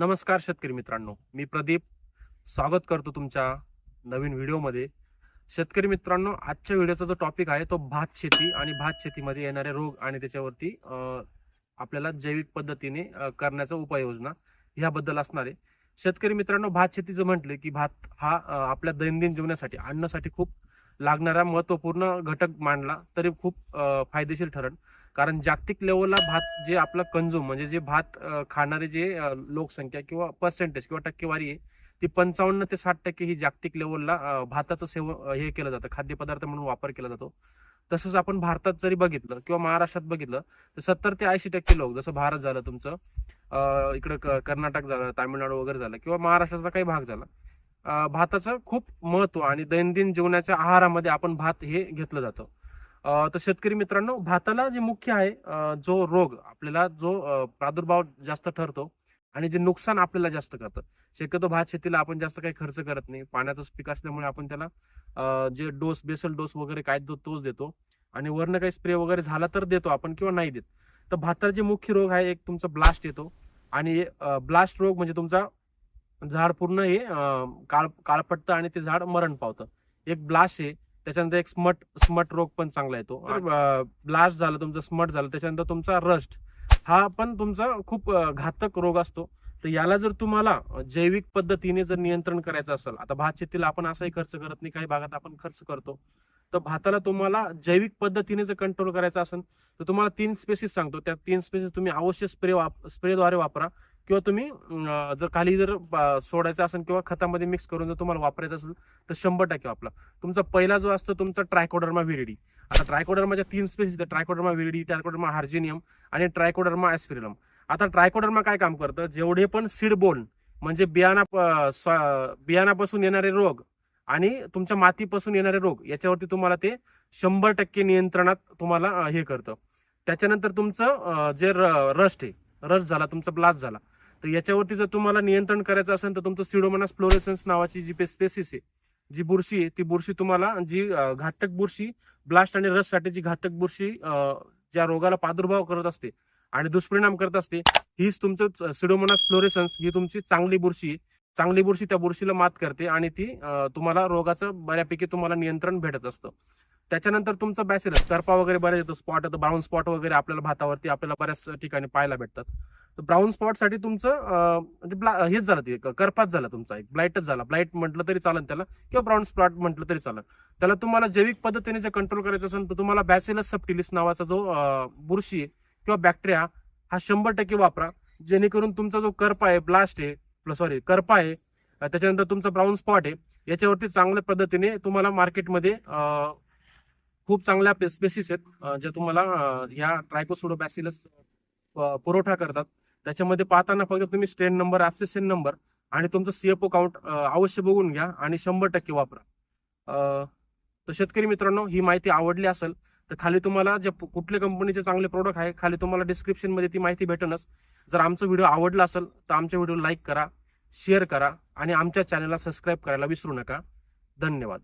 नमस्कार शेतकरी मित्रांनो. मी प्रदीप. स्वागत करतो तुमच्या नवीन व्हिडिओमध्ये. शेतकरी मित्रांनो आजच्या व्हिडिओचा जो टॉपिक आहे तो भात शेती आणि भात शेतीमध्ये येणारे रोग आणि त्याच्यावरती आपल्याला जैविक पद्धतीने करण्याचा उपाययोजना ह्याबद्दल असणार आहे. शेतकरी मित्रांनो भात शेतीचं म्हटलं की भात हा आपल्या दैनंदिन जीवनासाठी अन्नासाठी खूप लागणारा महत्त्वपूर्ण घटक मानला तरी खूप फायदेशीर ठरण कारण जागतिक लेवलला भात जे आपला कंझ्युम म्हणजे जे भात खाणारे जे लोकसंख्या किंवा पर्सेंटेज किंवा टक्केवारी आहे ती पंचावन्न ते साठ टक्के ही जागतिक लेवलला भाताचं सेवन हे केलं जातं खाद्यपदार्थ म्हणून वापर केला जातो. तसंच आपण भारतात जरी बघितलं किंवा महाराष्ट्रात बघितलं तर सत्तर ते ऐंशी टक्के लोक जसं भारत झालं तुमचं इकडं क- कर्नाटक झालं तामिळनाडू वगैरे झालं किंवा महाराष्ट्राचा काही भाग झाला भाताचं खूप महत्त्व आणि दैनंदिन जीवनाच्या आहारामध्ये आपण भात हे घेतलं जातं. तर शेतकरी मित्रांनो भाताला जे मुख्य आहे जो रोग आपल्याला जो प्रादुर्भाव जास्त ठरतो आणि जे नुकसान आपल्याला जास्त करतं. शक्यतो भात शेतीला आपण जास्त काही खर्च करत नाही. पाण्याचं पीक असल्यामुळे आपण त्याला जे डोस बेसल डोस वगैरे काय देतो तोच देतो आणि वरनं काही स्प्रे वगैरे झाला तर देतो आपण किंवा नाही देत. तर भाताला जे मुख्य रोग आहे एक तुमचा ब्लास्ट येतो आणि ब्लास्ट रोग म्हणजे तुमचा झाड पूर्ण हे काळ काळपटतं आणि ते झाड मरण पावतं. एक ब्लास्ट आहे त्याच्यानंतर एक स्मट स्मट रोग पण चांगला येतो. ब्लास्ट झालं तुमचं स्मट झालं त्याच्यानंतर तुमचा रस्ट हा पण तुमचा खूप घातक रोग असतो. तर याला जर तुम्हाला जैविक पद्धतीने जर नियंत्रण करायचं असेल आता भात शेतीला आपण असाही खर्च करत नाही काही भागात आपण खर्च करतो. तर भाताला तुम्हाला जैविक पद्धतीने जर कंट्रोल करायचं असेल तर तुम्हाला तीन स्पेसिस सांगतो. त्या तीन स्पेसिस तुम्ही अवश्य स्प्रे वाप स्प्रेद्वारे वापरा. किंवा तुम्ही जर खाली जर सोडायचं असेल किंवा खतामध्ये मिक्स करून जर तुम्हाला वापरायचं असेल तर शंभर टक्के वापरा. तुमचा पहिला जो असतो तुमचा ट्रायकोडर्मा विरिडी आता ट्रायकोडर्माच्या तीन स्पेसिस आहेत. ट्रायकोडर्मा विरिडी ट्रायकोडर्मा हार्जिनियम आणि ट्रायकोडर्मा ऍस्पिरिलम आता ट्रायकोडर्मा काय काम करतं? जेवढे पण सीड बोन म्हणजे बियाणा बियाणापासून येणारे रोग आणि तुमच्या मातीपासून येणारे रोग याच्यावरती तुम्हाला ते शंभर टक्के नियंत्रणात तुम्हाला हे करतं. त्याच्यानंतर तुमचं जे रस्ट आहे रस झाला तुमचा ब्लास्ट झाला. तर याच्यावरती जर तुम्हाला नियंत्रण करायचं असेल तर तुमचं सिडोमोनास फ्लोरेसन्स नावाची जी स्पेसिस आहे जी बुरशी आहे ती बुरशी तुम्हाला जी घातक बुरशी ब्लास्ट आणि रससाठी जी घातक बुरशी ज्या रोगाला प्रादुर्भाव करत असते आणि दुष्परिणाम करत असते हीच तुमचं सिडोमोनास फ्लोरेसन्स ही तुमची चांगली बुरशी आहे. चांगली बुरशी त्या बुरशीला मात करते आणि ती तुम्हाला रोगाचं बऱ्यापैकी तुम्हाला नियंत्रण भेटत असतं त्याच्यानंतर तुमचं बॅसिलस करपा वगैरे बऱ्याच येतो स्पॉट येतो ब्राऊन स्पॉट वगैरे आपल्याला भातावरती आपल्याला बऱ्याच ठिकाणी पाहायला भेटतात तर ब्राऊन स्पॉटसाठी तुमचं म्हणजे ब्ला- हेच झालं ते करपात झाला तुमचा एक ब्लाइटच झाला. ब्लाइट म्हटलं तरी चालेल त्याला किंवा ब्राऊन स्पॉट म्हटलं तरी चालेल. त्याला तुम्हाला जैविक पद्धतीने जर कंट्रोल करायचं असेल तर तुम्हाला बॅसिलस सबटिलिस नावाचा जो बुरशी आहे किंवा बॅक्टेरिया हा शंभर टक्के वापरा. जेणेकरून तुमचा जो करपा आहे ब्लास्ट आहे सॉरी करपा आहे त्याच्यानंतर तुमचा ब्राऊन स्पॉट आहे याच्यावरती चांगल्या पद्धतीने तुम्हाला मार्केटमध्ये खूप चांगल्या स्पेसिस आहेत ज्या तुम्हाला या ह्या ट्रायकोसोडोबॅसिलस पुरवठा करतात. त्याच्यामध्ये पाहताना फक्त तुम्ही स्टेन नंबर ऍप्सेशन नंबर आणि तुमचं सीएफओ काउंट अवश्य बघून घ्या आणि शंभर टक्के वापरा. तर शेतकरी मित्रांनो ही माहिती आवडली असेल तर खाली तुम्हाला जे कुठल्या कंपनीचे चांगले प्रोडक्ट आहे खाली तुम्हाला डिस्क्रिप्शनमध्ये ती माहिती भेटणच जर आमचा व्हिडिओ आवडला असेल तर आमच्या व्हिडिओ लाईक करा शेअर करा आणि आमच्या चॅनलला सबस्क्राईब करायला विसरू नका. धन्यवाद.